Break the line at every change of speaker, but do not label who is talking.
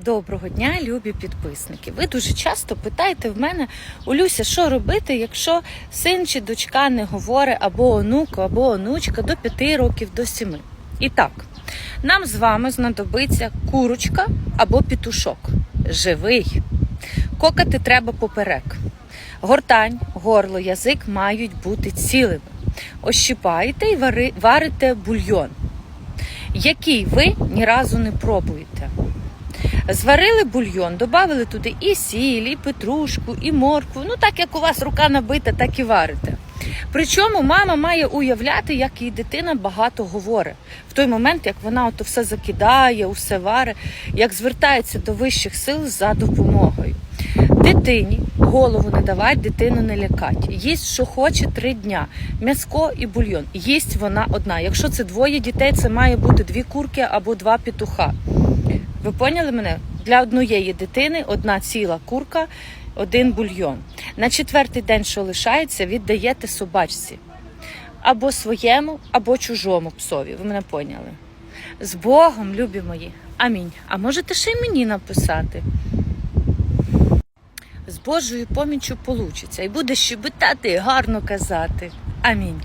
Доброго дня, любі підписники. Ви дуже часто питаєте в мене, Олюся, що робити, якщо син чи дочка не говорить або онук, або онучка до 5 років до 7. І так, нам з вами знадобиться курочка або пітушок. Живий. Кокати треба поперек. Гортань, горло, язик мають бути цілими. Ощіпаєте і вари- варите бульйон, який ви ні разу не пробуєте. Зварили бульйон, додали туди і сіль, і петрушку, і моркву. Ну так як у вас рука набита, так і варите. Причому мама має уявляти, як її дитина багато говорить. В той момент, як вона ото все закидає, усе варить, як звертається до вищих сил за допомогою. Дитині голову не давать, дитину не лякать. Їсть, що хоче, три дня. М'яско і бульйон. Їсть вона одна. Якщо це двоє дітей, це має бути дві курки або два петуха. Ви поняли мене? Для однієї дитини одна ціла курка, один бульйон. На четвертий день, що лишається, віддаєте собачці. Або своєму, або чужому псові. Ви мене поняли? З Богом, любі мої. Амінь. А можете ще й мені написати? З Божою поміччю получиться. І буде щебетати і гарно казати. Амінь.